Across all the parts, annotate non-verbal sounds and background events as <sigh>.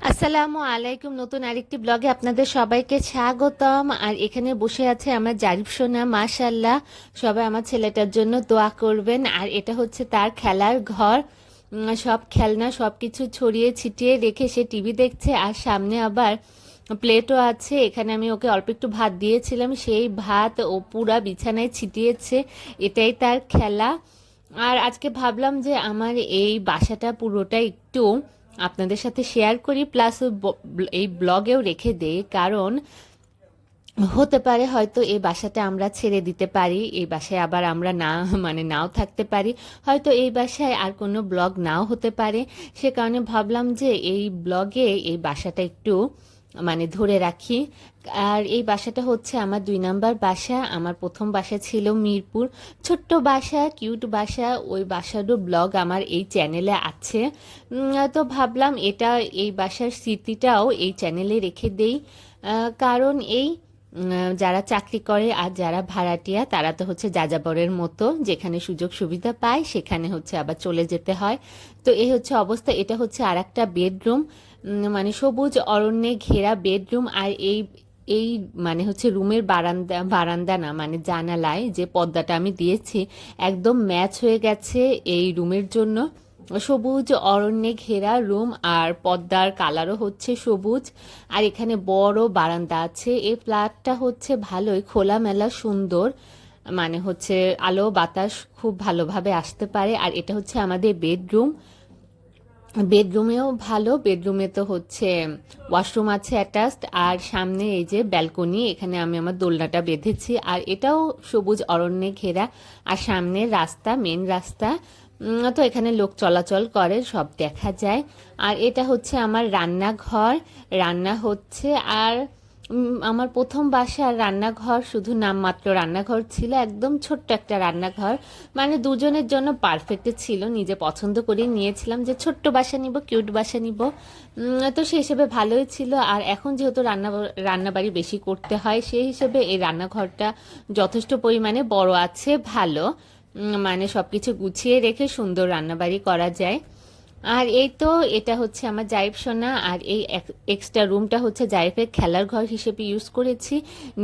আসসালামু আলাইকুম। নতুন আরেকটি ব্লগে আপনাদের সবাইকে স্বাগতম। আর এখানে বসে আছে আমার জারিফ সোনা মাশাল্লাহ সবাই আমার ছেলেটার জন্য দোয়া করবেন। আর এটা হচ্ছে তার খেলার ঘর। সব খেলনা সব কিছু ছড়িয়ে ছিটিয়ে রেখে সে টিভি দেখছে। আর সামনে আবার প্লেটও আছে। এখানে আমি ওকে অল্প একটু ভাত দিয়েছিলাম। সেই ভাত ও পুরা বিছানায় ছিটিয়েছে। এটাই তার খেলা। আর আজকে ভাবলাম যে আমার এই বাসাটা পুরোটা একটু আপনাদের সাথে শেয়ার করি প্লাস এই ব্লগেও রেখে দেই কারণ হতে পারে হয়তো এই বাসাটা আমরা ছেড়ে দিতে পারি, এই বাসায় আবার আমরা না মানে নাও থাকতে পারি, হয়তো এই বাসায় আর কোনো ব্লগ নাও হতে পারে। সে কারণে ভাবলাম যে এই ব্লগে এই বাসাটা একটু মানে ধরে রাখি। আর এই বাসাটা হচ্ছে আমার দুই নাম্বার বাসা। আমার প্রথম বাসা ছিল মিরপুর। ছোট্ট বাসা, কিউট বাসা। ওই বাসারও ব্লগ আমার এই চ্যানেলে আছে। তো ভাবলাম এটা, এই বাসার স্মৃতিটাও এই চ্যানেলে রেখে দেই। কারণ এই যারা চাকরি করে আর যারা ভাড়াটিয়া, তারা তো হচ্ছে যাযাবরের মতো। যেখানে সুযোগ সুবিধা পায়, সেখানে হচ্ছে আবার চলে যেতে হয়। তো এই হচ্ছে অবস্থা। এটা হচ্ছে আর একটা বেডরুম। মানে সবুজ অরণ্যে ঘেরা বেডরুম আর এই এই মানে হচ্ছে রুমের বারান্দা বারান্দা না মানে জানালায় যে পর্দাটা আমি দিয়েছি, একদম ম্যাচ হয়ে গেছে এই রুমের জন্য। সবুজ অরণ্যে ঘেরা রুম আর পর্দার কালারও হচ্ছে সবুজ। আর এখানে বড় বারান্দা আছে। এই ফ্ল্যাটটা হচ্ছে ভালোই খোলামেলা, সুন্দর। মানে হচ্ছে আলো বাতাস খুব ভালোভাবে আসতে পারে। আর এটা হচ্ছে আমাদের বেডরুম। বেডরুমেও ভালো, বেডরুমে তো হচ্ছে ওয়াশরুম আছে অ্যাটাচড আর সামনে এই যে ব্যালকনি এখানে আমি আমার দোলনাটা বেঁধেছি, আর এটাও সবুজ অরণ্যে ঘেরা, আর সামনে রাস্তা মেন রাস্তা তো এখানে লোক চলাচল করে, সব দেখা যায়, আর এটা হচ্ছে আমার রান্নাঘর, রান্না হচ্ছে, আর আমার প্রথম বাসার রান্নাঘর, শুধু নামমাত্র রান্নাঘর ছিল, একদম ছোট্ট একটা রান্নাঘর। মানে দুজনের জন্য পারফেক্ট ছিল, নিজে পছন্দ করে নিয়েছিলাম যে ছোট্ট বাসা নিব কিউট বাসা নিব। তো সেই হিসেবে ভালোই ছিল, আর এখন যেহেতু রান্না, রান্নাবাড়ি বেশি করতে হয়, সেই হিসেবে এই রান্নাঘরটা যথেষ্ট পরিমাণে বড় আছে, ভালো। মানে সবকিছু গুছিয়ে রেখে সুন্দর রান্নাবাড়ি করা যায়। আর এই তো এটা হচ্ছে আমার জাইফ সোনা, আর এই এক্সট্রা রুমটা হচ্ছে জাইফের খেলার ঘর হিসেবে ইউজ করেছি,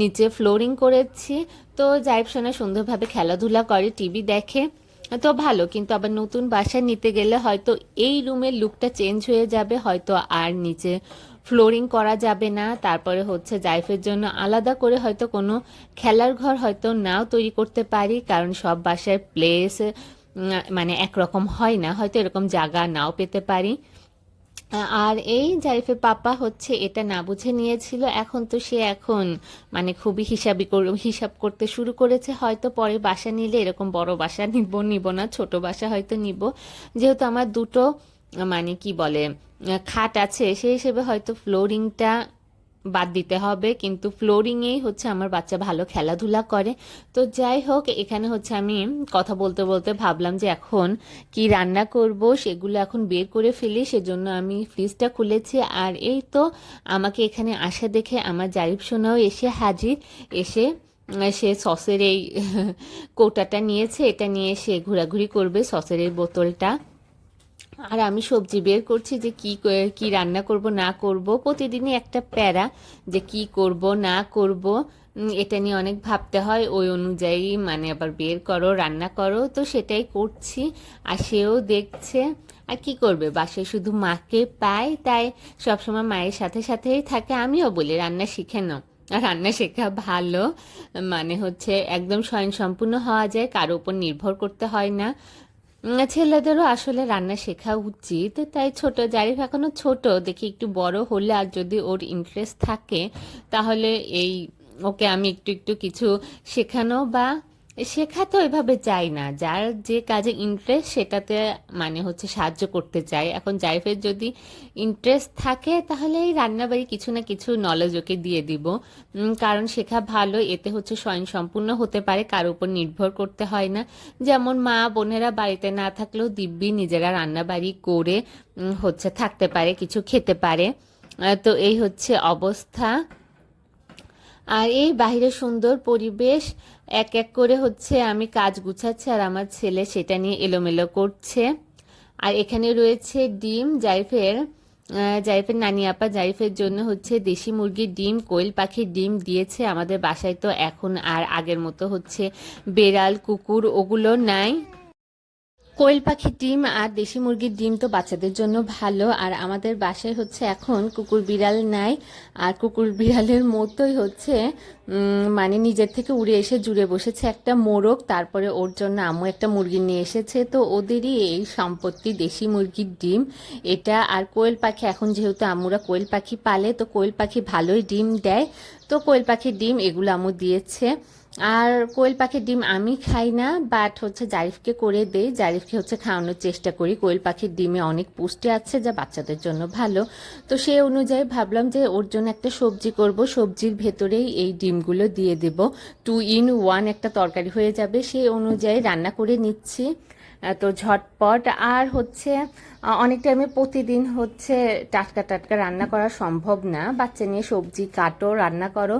নিচে ফ্লোরিং করেছি। তো জাইফ সোনা সুন্দরভাবে খেলাধুলা করে টিভি দেখে। তো ভালো, কিন্তু আবার নতুন বাসা নিতে গেলে হয়তো এই রুমের লুকটা চেঞ্জ হয়ে যাবে, হয়তো আর নিচে ফ্লোরিং করা যাবে না। তারপরে হচ্ছে জাইফের জন্য আলাদা করে হয়তো কোনো খেলার ঘর হয়তো নাও তৈরি করতে পারি, কারণ সব বাসায় প্লেস মানে একরকম হয় না, হয়তো এরকম জায়গা নাও পেতে পারি। আর এই জারিফের পাপা হচ্ছে এটা না বুঝে নিয়েছিল, এখন তো সে এখন মানে খুবই হিসাবি কর- হিসাব করতে শুরু করেছে, হয়তো পরে বাসা নিলে এরকম বড় বাসা নিব নিব না, ছোট বাসা হয়তো নিব। যেহেতু আমার দুটো মানে কি বলে খাট আছে, সেই হিসেবে হয়তো ফ্লোরিংটা বাদ দিতে হবে, কিন্তু ফ্লোরিংয়েই হচ্ছে আমার বাচ্চা ভালো খেলাধুলা করে। তো যাই হোক, এখানে হচ্ছে আমি কথা বলতে বলতে ভাবলাম যে এখন কি রান্না করব, সেগুলো এখন বের করে ফেলি, সেজন্য আমি ফ্রিজটা খুলেছি। আর এই তো আমাকে এখানে আসা দেখে আমার জারিফ সোনাও এসে হাজির। এসে সে সসের এই <laughs> কৌটাটা নিয়েছে, এটা নিয়ে সে ঘোরাঘুরি করবে সসের এই বোতলটা। আর আমি সবজি বের করছি যে কি ক- রান্না করব, না করব। প্রতিদিনই একটা প্যারা যে কি করব, না করব এটা নিয়ে অনেক ভাবতে হয়। ওই অনুযায়ী মানে আবার বের করো, রান্না করো। তো সেটাই করছি। আর সেও দেখছে, আর কি করবে? বাসায় শুধু মাকে পায়, তাই সবসময় মায়ের সাথে সাথেই থাকে। আমিও বলি, রান্না শিখে নাও। আর রান্না শেখা ভালো। মানে হচ্ছে একদম স্বয়ংসম্পূর্ণ হওয়া যায়, কারও উপর নির্ভর করতে হয় না। ছেলেদেরও আসলে রান্না শেখা উচিত, তাই ছোট, জারিফ এখনও ছোট, দেখি একটু বড় হলে আর যদি ওর ইন্টারেস্ট থাকে, তাহলে এই ওকে আমি একটু একটু কিছু শেখানো বা শেখাতে এভাবে চাই না। যার যে কাজে ইন্টারেস্ট সেটাতে মানে হচ্ছে সাহায্য করতে চাই এখন জাইফের যদি ইন্টারেস্ট থাকে, তাহলে এই রান্নাবাড়ি কিছু না কিছু নলেজ ওকে দিয়ে দিব। কারণ শেখা ভালো, এতে হচ্ছে স্বয়ংসম্পূর্ণ হতে পারে, কার উপর নির্ভর করতে হয় না। যেমন মা বোনেরা বাড়িতে না থাকলেও দিব্যি নিজেরা রান্নাবাড়ি করে হচ্ছে থাকতে পারে, কিছু খেতে পারে। তো এই হচ্ছে অবস্থা। আর এই বাইরে সুন্দর পরিবেশ, এক এক করে হচ্ছে আমি কাজ গুছাচ্ছি আর আমার ছেলে সেটা নিয়ে এলোমেলো করছে। আর এখানে রয়েছে ডিম, জাইফের জাইফের নানি আপা জারিফের জন্য হচ্ছে দেশি মুরগির ডিম, কোয়েল পাখির ডিম দিয়েছে। আমাদের বাসায় তো এখন আর আগের মতো হচ্ছে বেড়াল, কুকুর ওগুলো নাই। কোয়েল পাখির ডিম আর দেশি মুরগির ডিম তো বাচ্চাদের জন্য ভালো, আর আমাদের বাসায় হচ্ছে এখন কুকুর বিড়াল নাই, আর কুকুর বিড়ালের মতোই হচ্ছে মানে নিজের থেকে উড়ে এসে জুড়ে বসেছে একটা মোরগ, তারপরে ওর জন্য আম্মু একটা মুরগি নিয়ে এসেছে, তো ওদেরই এই সম্পত্তি দেশি মুরগির ডিম, এটা আর কোয়েল পাখি, এখন যেহেতু আম্মুরা কোয়েল পাখি পালে, তো কোয়েল পাখি ভালোই ডিম দেয়, তো কোয়েল পাখির ডিম এগুলো আম্মু দিয়েছে আর কোয়েল পাখির ডিম আমি খাই না বাট হচ্ছে জারিফকে করে দেই। জারিফকে হচ্ছে খাওয়ানোর চেষ্টা করি। কোয়েল পাখির ডিমে অনেক পুষ্টি আছে যা বাচ্চাদের জন্য ভালো। তো সেই অনুযায়ী ভাবলাম যে ওর জন্য একটা সবজি করব। সবজির ভেতরেই এই ডিমগুলো দিয়ে দেব। টু ইন ওয়ান একটা তরকারি হয়ে যাবে। সেই অনুযায়ী রান্না করে নিচ্ছি। তো ঝটপট। আর হচ্ছে অনেক টাইমে প্রতিদিন হচ্ছে টাটকা টাটকা রান্না করা সম্ভব না। বাচ্চা নিয়ে সবজি কাটো, রান্না করো।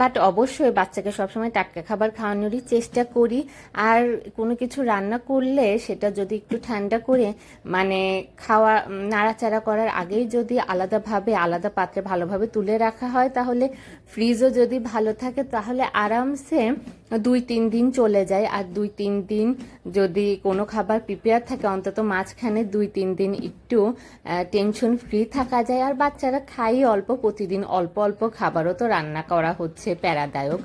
বাট অবশ্যই বাচ্চাকে সবসময় টাটকা খাবার খাওয়ানোরই চেষ্টা করি। আর কোনো কিছু রান্না করলে সেটা যদি একটু ঠান্ডা করে মানে খাওয়া নাড়াচাড়া করার আগেই যদি আলাদাভাবে, আলাদা পাত্রে ভালোভাবে তুলে রাখা হয়, তাহলে ফ্রিজও যদি ভালো থাকে, তাহলে আরামসে দুই তিন দিন চলে যায়। আর দুই তিন দিন যদি কোনো খাবার প্রিপেয়ার থাকে, অন্তত মাঝখানে দুই তিন দিন একটু টেনশন ফ্রি থাকা যায়। আর বাচ্চারা খাই অল্প, প্রতিদিন অল্প অল্প খাবারও তো রান্না করা হচ্ছে প্যারাদায়ক।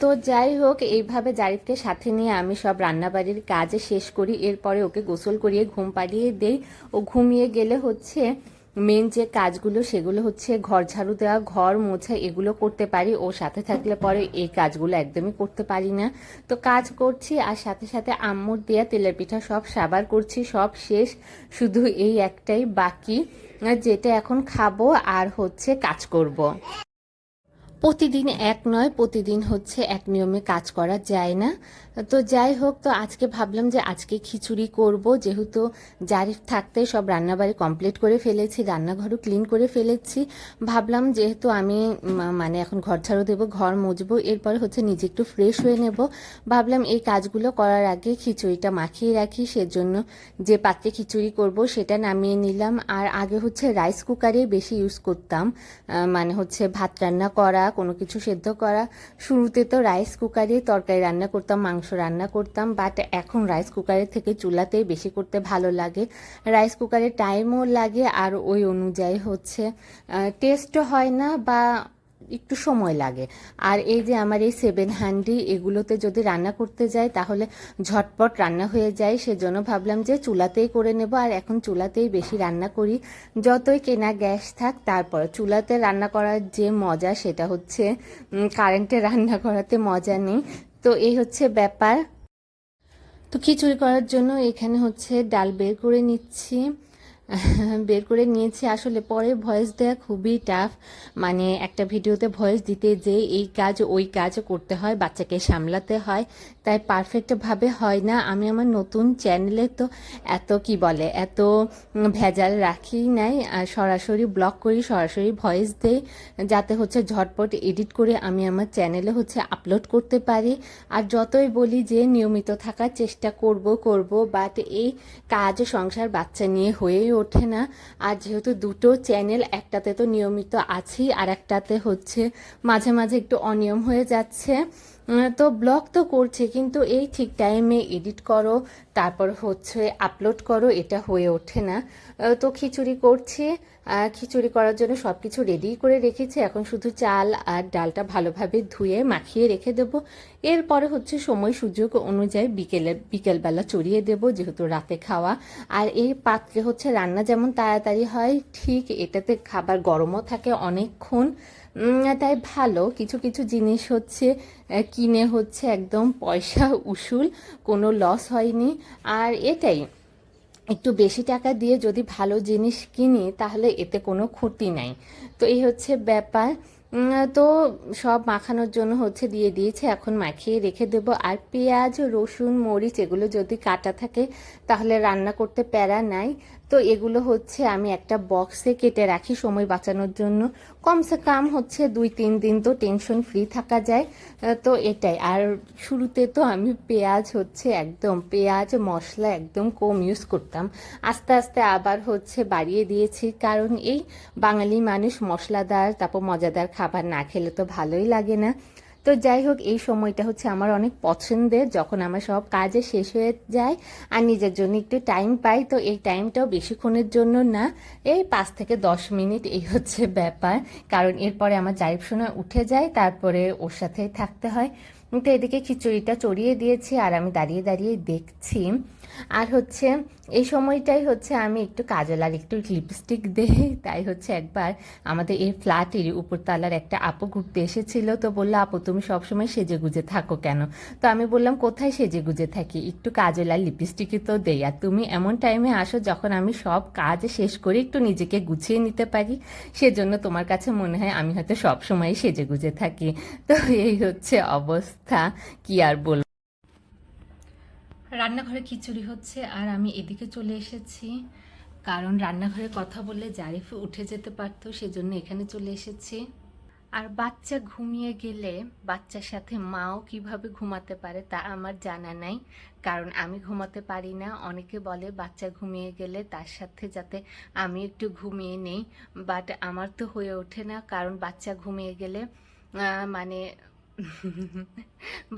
তো যাই হোক, এইভাবে জারিফকে সাথে নিয়ে আমি সব রান্নাবাড়ির কাজে শেষ করি। এরপরে ওকে গোসল করিয়ে ঘুম পাড়িয়ে দেই। ও ঘুমিয়ে গেলে হচ্ছে মেন যে কাজগুলো সেগুলো হচ্ছে ঘর ঝাড়ু দেওয়া, ঘর মোছা এগুলো করতে পারি। ও সাথে থাকলে পরে এই কাজগুলো একদমই করতে পারি না। তো কাজ করছি আর সাথে সাথে আম্মুর দেয়া তেলের পিঠা সব সাবার করছি, সব শেষ। শুধু এই একটাই বাকি, যেটা এখন খাব আর হচ্ছে কাজ করব। প্রতিদিন এক নয়, প্রতিদিন হচ্ছে এক নিয়মে কাজ করা যায় না। তো যাই হোক, তো আজকে ভাবলাম যে আজকে খিচুড়ি করব। যেহেতু জারিফ থাকতে সব রান্নাবাড়ি কমপ্লিট করে ফেলেছি, রান্নাঘরও ক্লিন করে ফেলেছি। ভাবলাম যেহেতু আমি মানে এখন ঘর ঝাড়ু দেবো, ঘর মুছবো এরপরে হচ্ছে নিজে একটু ফ্রেশ হয়ে নেব। ভাবলাম এই কাজগুলো করার আগে খিচুড়িটা মাখিয়ে রাখি, সেজন্য যে পাত্রে খিচুড়ি করব সেটা নামিয়ে নিলাম। আর আগে হচ্ছে রাইস কুকারে বেশি ইউজ করতাম মানে হচ্ছে ভাত রান্না করা কোনো কিছু সেদ্ধ করা। শুরুতে তো রাইস কুকারে তরকারি রান্না করতাম, মাংস রান্না করতাম বাট এখন রাইস কুকারের থেকে চুলাতেই বেশি করতে ভালো লাগে। রাইস কুকারে টাইমও লাগে, আর ওই অনুযায়ী হচ্ছে টেস্টও হয় না বা একটু সময় লাগে। আর এই যে আমার এই সেভেন হ্যান্ডি এগুলোতে যদি রান্না করতে যাই, তাহলে ঝটপট রান্না হয়ে যায়। সেজন্য ভাবলাম যে চুলাতেই করে নেব। আর এখন চুলাতেই বেশি রান্না করি। যতই কেনা গ্যাস থাক, তারপর চুলাতে রান্না করার যে মজা, সেটা হচ্ছে কারেন্টে রান্না করাতে মজা নেই। তো এই হচ্ছে ব্যাপার। তো খিচুড়ি করার জন্য এখানে হচ্ছে ডাল বের করে নিচ্ছি। <laughs> বের করে নিয়েছি। আসলে পরে ভয়েস দেওয়া খুবই টাফ মানে একটা ভিডিওতে ভয়েস দিতে যে এই কাজ, ওই কাজ করতে হয়, বাচ্চাকে সামলাতে হয়। তাই পারফেক্টভাবে হয় না। আমি আমার নতুন চ্যানেলে তো এত কি বলে, এত ভেজাল রাখি নাই। আর সরাসরি ব্লগ করি, সরাসরি ভয়েস দেই, যাতে হচ্ছে ঝটপট এডিট করে আমি আমার চ্যানেলে হচ্ছে আপলোড করতে পারি। আর যতই বলি যে নিয়মিত থাকার চেষ্টা করব করব বাট এই কাজ সংসার বাচ্চা নিয়ে হয়েই ওঠে না। আর যেহেতু দুটো চ্যানেল একটাতে তো নিয়মিত আছি আর একটাতে হচ্ছে মাঝে মাঝে একটু অনিয়ম হয়ে যাচ্ছে। তো ব্লগ তো করছে, কিন্তু এই ঠিক টাইমে এডিট করো, তারপর হচ্ছে আপলোড করো, এটা হয়ে ওঠে না। তো খিচুড়ি করছি খিচুড়ি করার জন্য সব কিছু রেডি করে রেখেছি। এখন শুধু চাল আর ডালটা ভালোভাবে ধুয়ে মাখিয়ে রেখে দেবো। এরপরে হচ্ছে সময় সুযোগ অনুযায়ী বিকেলে বিকেলবেলা চড়িয়ে দেবো, যেহেতু রাতে খাওয়া। আর এই পাত্রে হচ্ছে রান্না যেমন তাড়াতাড়ি হয়, ঠিক এটাতে খাবার গরমও থাকে অনেকক্ষণ। তাই ভালো। কিছু কিছু জিনিস হচ্ছে কিনে হচ্ছে একদম পয়সা উসুল, কোনো লস হয়নি। আর এটাই। একটু বেশি টাকা দিয়ে যদি ভালো জিনিস কিনি, তাহলে এতে কোনো ক্ষতি নাই। তো এই হচ্ছে ব্যাপার। তো সব মাখানোর জন্য হচ্ছে দিয়ে দিয়েছে। এখন মাখিয়ে রেখে দেব। আর পেঁয়াজ, রসুন, মরিচ, এগুলো যদি কাটা থাকে, তাহলে রান্না করতে প্যারা নাই। তো এগুলো হচ্ছে আমি একটা বক্সে কেটে রাখি সময় বাঁচানোর জন্য। কমসে কম হচ্ছে দুই, তিন দিন তো টেনশন ফ্রি থাকা যায়। তো এটাই। আর শুরুতে তো আমি পেঁয়াজ হচ্ছে একদম, পেঁয়াজ, মশলা একদম কম ইউজ করতাম। আস্তে আস্তে আবার হচ্ছে বাড়িয়ে দিয়েছি। কারণ এই বাঙালি মানুষ মশলাদার, তারপর মজাদার খাবার না খেলে তো ভালোই লাগে না। তো যাই হোক, এই সময়টা হচ্ছে আমার অনেক পছন্দের। যখন আমার সব কাজে শেষ হয়ে যায় আর নিজের জন্য একটু টাইম পাই, তো এই টাইমটাও বেশিক্ষণের জন্য না। এই পাঁচ থেকে দশ মিনিট, এই হচ্ছে ব্যাপার। কারণ এরপরে আমার জারিফ সোনা উঠে যায়, তারপরে ওর সাথেই থাকতে হয়। তো এদিকে খিচুড়িটা চড়িয়ে দিয়েছি আর আমি দাঁড়িয়ে দাঁড়িয়ে দেখছি। আর হচ্ছে, এই সময়টাই হচ্ছে আমি একটু কাজল আর একটু লিপস্টিক দেই। তাই হচ্ছে একবার আমাদের এই ফ্ল্যাটের উপরতলার একটা আপু ঘুরতে এসেছিল। তো বলল, আপু, তুমি সবসময় সেজে গুজে থাকো কেন? তো আমি বললাম, কোথায় সেজে গুজে থাকি? একটু কাজল আর লিপস্টিকই তো দেই। আর তুমি এমন টাইমে আসো যখন আমি সব কাজ শেষ করে একটু নিজেকে গুছিয়ে নিতে পারি। সেজন্য তোমার কাছে মনে হয় আমি হয়তো সবসময় সেজে গুজে থাকি। তো এই হচ্ছে অবস্থা। কি আর বলব রান্নাঘরে খিচুড়ি হচ্ছে আর আমি এদিকে চলে এসেছি। কারণ রান্নাঘরে কথা বললে জারিফ উঠে যেতে পারতো, সেজন্য এখানে চলে এসেছি। আর বাচ্চা ঘুমিয়ে গেলে বাচ্চার সাথে মাও কীভাবে ঘুমাতে পারে তা আমার জানা নাই। কারণ আমি ঘুমাতে পারি না। অনেকে বলে বাচ্চা ঘুমিয়ে গেলে তার সাথে যাতে আমি একটু ঘুমিয়ে নেই। বাট আমার তো হয়ে ওঠে না। কারণ বাচ্চা ঘুমিয়ে গেলে মানে <laughs>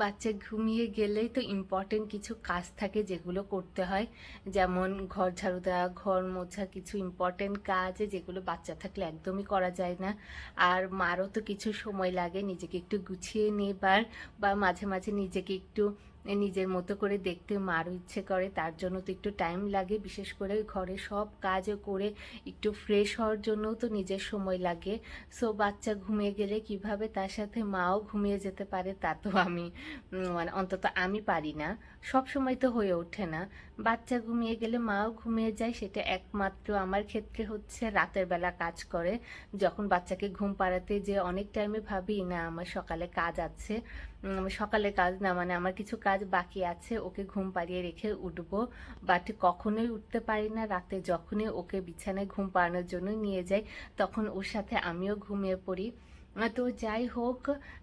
বাচ্চা ঘুমিয়ে গেলেই তো ইম্পর্টেন্ট কিছু কাজ থাকে যেগুলো করতে হয়। যেমন ঘর ঝাড়ু দেওয়া, ঘর মোছা কিছু ইম্পর্টেন্ট কাজ যেগুলো বাচ্চা থাকলে একদমই করা যায় না। আর মারও তো কিছু সময় লাগে নিজেকে একটু গুছিয়ে নেবার বা মাঝে মাঝে নিজেকে একটু নিজের মতো করে দেখতে মারও ইচ্ছে করে, তার জন্য তো একটু টাইম লাগে। বিশেষ করে ঘরে সব কাজ করে একটু ফ্রেশ হওয়ার জন্যও তো নিজের সময় লাগে। সো বাচ্চা ঘুমিয়ে গেলে কীভাবে তার সাথে মাও ঘুমিয়ে যেতে পারে তা তো আমি মানে অন্তত আমি পারি না। সব সময় তো হয়ে ওঠে না। বাচ্চা ঘুমিয়ে গেলে মাও ঘুমিয়ে যায়, সেটা একমাত্র আমার ক্ষেত্রে হচ্ছে রাতের বেলা কাজ করে। যখন বাচ্চাকে ঘুম পাড়াতে যে অনেক টাইমে ভাবি, না, আমার সকালে কাজ আছে। সকালে কাজ না মানে আমার কিছু কাজ বাকি আছে, ওকে ঘুম পাড়িয়ে রেখে উঠবো। বাট কখনোই উঠতে পারি না, রাতে যখনই ওকে বিছানায় ঘুম পাড়ানোর জন্য নিয়ে যাই, তখন ওর সাথে আমিও ঘুমিয়ে পড়ি। তো যাই হোক,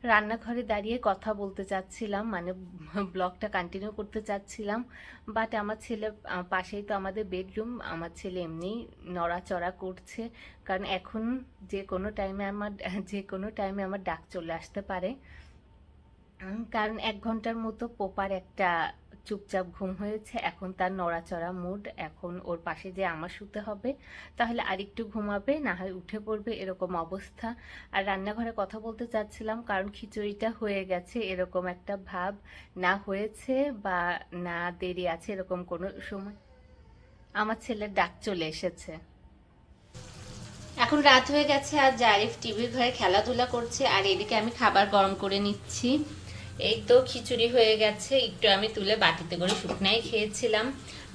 রান্নাঘরে দাঁড়িয়ে কথা বলতে চাচ্ছিলাম মানে ব্লগটা কন্টিনিউ করতে চাচ্ছিলাম। বাট আমার ছেলে পাশেই তো আমাদের বেডরুম আমার ছেলে এমনি নড়াচড়া করছে। কারণ এখন যে কোনো টাইমে আমার, যে কোনো টাইমে আমার ডাক চলে আসতে পারে। কারণ এক ঘণ্টার মতো পোপার একটা চুপচাপ ঘুম হয়েছে, এখন তার নড়াচড়া মুড এখন ওর পাশে যে আমার শুতে হবে, তাহলে আরেকটু ঘুমাবে, না হয় উঠে পড়বে, এরকম অবস্থা। আর রান্নাঘরে কথা বলতে চাচ্ছিলাম, কারণ খিচুড়িটা হয়ে গেছে, এরকম একটা ভাব না হয়েছে বা না দেরি আছে, এরকম কোনো সময়। আমার ছেলের ডাক চলে এসেছে। এখন রাত হয়ে গেছে, আর জারিফ টিভির ঘরে খেলাধুলা করছে, আর এদিকে আমি খাবার গরম করে নিচ্ছি। এই তো খিচুড়ি হয়ে গেছে, একটু আমি তুলে বাটিতে করে শুকনাই খেয়েছিলাম।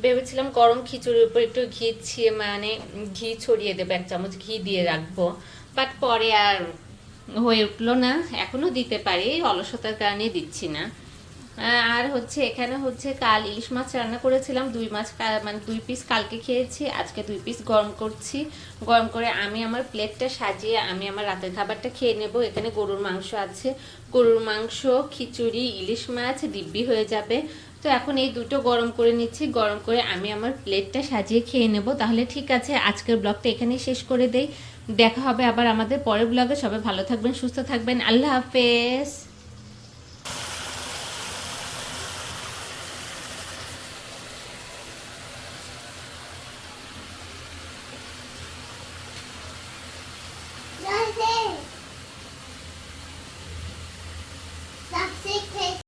ভেবেছিলাম গরম খিচুড়ির উপর একটু ঘি ছিয়ে মানে ঘি ছড়িয়ে দেবো, এক চামচ ঘি দিয়ে রাখব। বাট পরে আর হয়ে উঠল না এখনও দিতে পারি, অলসতার কারণে দিচ্ছি না। আর হচ্ছে, এখানে হচ্ছে কাল ইলিশ মাছ রান্না করেছিলাম। দুই মাছ মানে দুই পিস কালকে খেয়েছি, আজকে দুই পিস গরম করছি। গরম করে আমি আমার প্লেটটা সাজিয়ে আমি আমার রাতের খাবারটা খেয়ে নেব। এখানে গরুর মাংস আছে। গরুর মাংস, খিচুড়ি, ইলিশ মাছ, দিব্যি হয়ে যাবে। তো এখন এই দুটো গরম করে নিচ্ছি। গরম করে আমি আমার প্লেটটা সাজিয়ে খেয়ে নেব। তাহলে ঠিক আছে, আজকের ব্লগটা এখানেই শেষ করে দেই। দেখা হবে আবার আমাদের পরের ব্লগে। সবাই ভালো থাকবেন, সুস্থ থাকবেন। আল্লাহ হাফেজ।